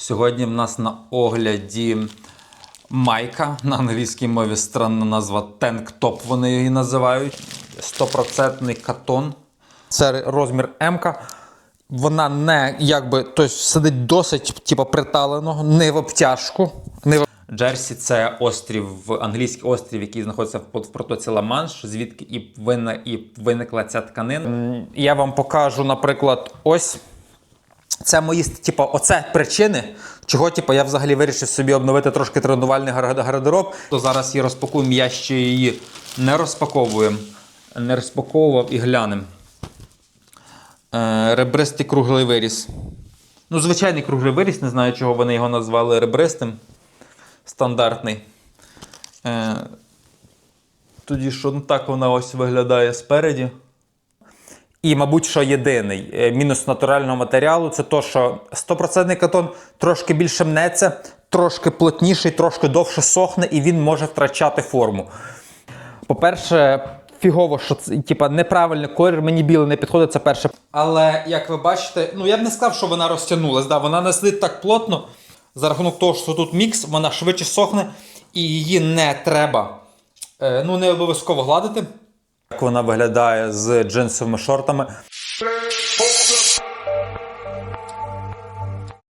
Сьогодні в нас на огляді майка на англійській мові странна назва Top, вони її називають. Стопроцентний катон. Це розмір М. Вона не якби тобто сидить досить типу, приталено, не в обтяжку. Не в... Джерсі це острів, англійський острів, який знаходиться в протоці Ла-Манш, звідки і виникла ця тканина. Я вам покажу, наприклад, ось. Це мої, типу, оце причини, чого типу, я взагалі вирішив собі обновити трошки тренувальний гардероб. То зараз її розпакуємо, я ще її не розпаковуємо. Не розпаковував і глянемо. Е, ребристий круглий виріс. Ну, звичайний круглий виріс, не знаю, чого вони його назвали ребристим. Стандартний. Е, тоді що ну, так вона ось виглядає спереді. І, мабуть, що єдиний е, мінус натурального матеріалу це то, що 100% катон трошки більше мнеться, трошки плотніший, трошки довше сохне, і він може втрачати форму. По-перше, фігово, що це типа неправильний колір, мені білий не підходить, це перше. Але як ви бачите, ну я б не сказав, що вона розтягнулась. Да, вона не сидить так плотно. За рахунок того, що тут мікс, вона швидше сохне і її не треба. е, ну, не обов'язково гладити. Як вона виглядає з джинсовими шортами.